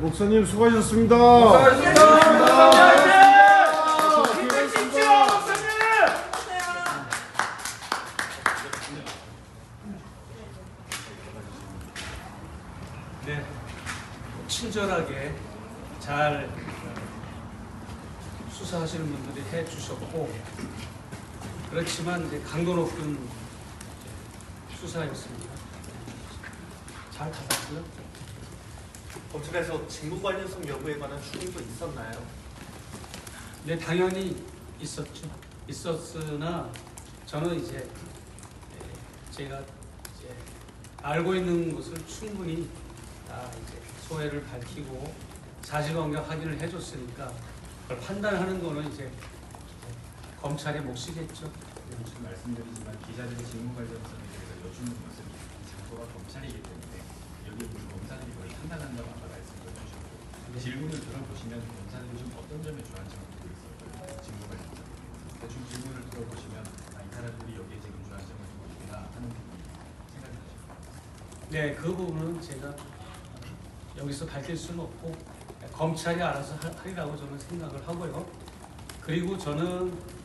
목사님 수고하셨습니다. 네, 친절하게 잘 수사하시는 분들이 해주셨고 그렇지만 이제 강도 높은 수사였습니다. 잘 받았고요. 검찰에서 직무 관련성 여부에 관한 추궁도 있었나요? 네, 당연히 있었죠. 있었으나 저는 이제 예, 제가 이제 알고 있는 것을 충분히 다 이제 소회를 밝히고 사실관계 확인을 해줬으니까 그걸 판단하는 거는 이제 검찰의 몫이겠죠. 지금 말씀드리지만 기자들의 직무 관련성에 대해서 여쭈는 것은 이 장소가 검찰이기 때문에 여기 우리 검사들이 거의 판단한다고 아까 말씀을 주셨고 질문을 들어보시면 검사들이 좀 어떤 점에 주안점을 두고? 직무 관련성에 대해서 대충 질문을 들어보시면 아, 이 사람들이 여기에 지금 주안점을 두고 있구나 하는 부분이 생각이 나시죠? 네, 그 부분은 제가 여기서 밝힐 수는 없고 검찰이 알아서 하- 하리라고 저는 생각을 하고요. 그리고 저는 어,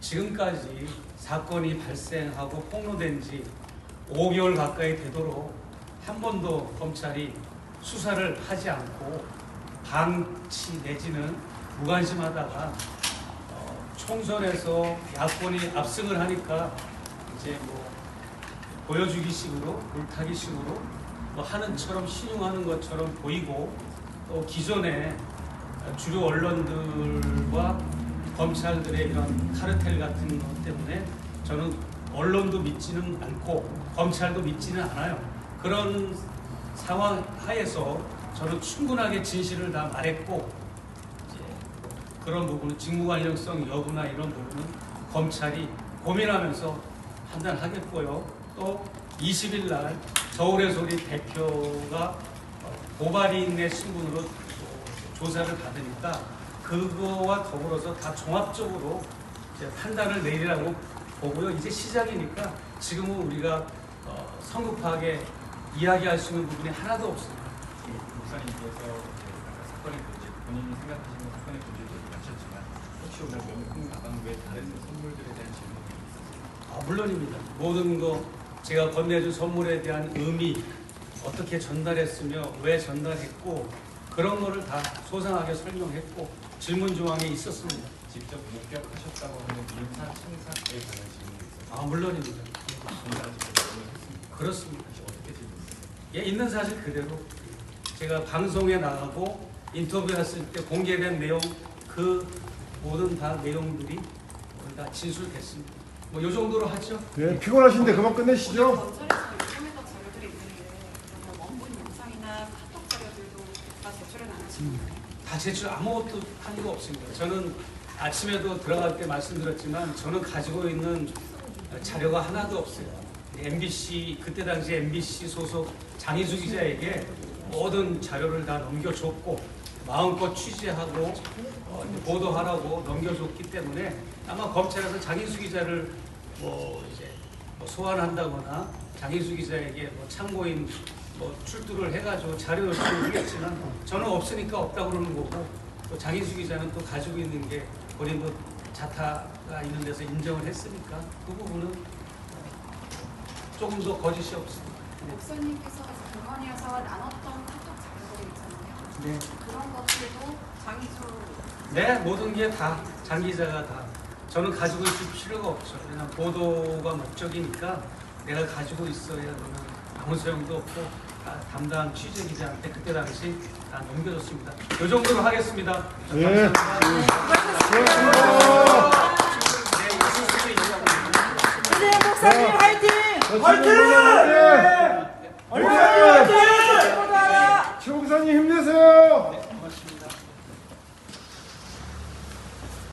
지금까지 사건이 발생하고 폭로된 지 5개월 가까이 되도록 한 번도 검찰이 수사를 하지 않고 방치 내지는 무관심하다가 어, 총선에서 야권이 압승을 하니까 이제 뭐 보여주기 식으로 물타기 식으로 뭐 하는처럼 신용하는 것처럼 보이고 또 기존의 주류 언론들과 검찰들의 이런 카르텔 같은 것 때문에 저는 언론도 믿지는 않고 검찰도 믿지는 않아요. 그런 상황 하에서 저는 충분하게 진실을 다 말했고 그런 부분은 직무 관련성 여부나 이런 부분은 검찰이 고민하면서 판단하겠고요. 또 20일 날 서울의 소리 대표가 어, 고발인의 신분으로 또 조사를 받으니까 그거와 더불어서 다 종합적으로 이제 판단을 내리라고 보고요. 이제 시작이니까 지금은 우리가 어, 성급하게 이야기할 수 있는 부분이 하나도 없습니다. 목사님께서 이제 아까 사건의 본질, 본인이 생각하시는 사건의 본질도 얘기하셨지만 혹시 오늘 명품 가방 외 다른 선물들에 대한 질문이 있으세요? 아, 물론입니다. 모든 거 제가 건네준 선물에 대한 의미 어떻게 전달했으며 왜 전달했고 그런 거를 다 소상하게 설명했고 질문 조항에 있었습니다. 직접 목격하셨다고 하는 인사 청사에 관한 질문이 있어요. 아 물론입니다. 그렇습니다. 어떻게 질문했어요? 예, 있는 사실 그대로 제가 방송에 나가고 인터뷰했을 때 공개된 내용 그 모든 다 내용들이 다 진술됐습니다. 뭐 요 정도로 하죠. 네, 피곤하신데 그만 끝내시죠. 검찰에서 요청했던 자료들이 있는데 그러면 원본 영상이나 카톡 자료들도 다 하시나요? 다 제출 아무것도 한 거 없습니다. 저는 아침에도 들어갈 때 말씀드렸지만 저는 가지고 있는 자료가 하나도 없어요. MBC 그때 당시 MBC 소속 장희수 기자에게 모든 자료를 다 넘겨줬고 마음껏 취재하고 어, 보도하라고 넘겨줬기 때문에 아마 검찰에서 장희수 기자를 뭐 이제 뭐 소환한다거나 장희수 기자에게 뭐 참고인 뭐 출두를 해가지고 자료 요청을 하겠지만 저는 없으니까 없다고 그러는 거고 또 장희수 기자는 또 가지고 있는 게 본인 도 자타가 있는 데서 인정을 했으니까 그 부분은 어, 조금 더 거짓이 없습니다. 네. 목사님께서 병원이어서 나눴던 카톡 자료들이 있잖아요. 네. 그런 것들도 장희수 네, 모든 게 다 장 기자가 다 저는 가지고 있을 필요가 없죠. 그냥 보도가 목적이니까 내가 가지고 있어야 되는 아무 소용도 없고 다 담당 취재 기자한테 그때 당시 다 넘겨줬습니다. 이 정도로 하겠습니다. 예. 감사합니다. 수고하셨습니다. 네. 이재용 목사님 화이팅! 화이팅!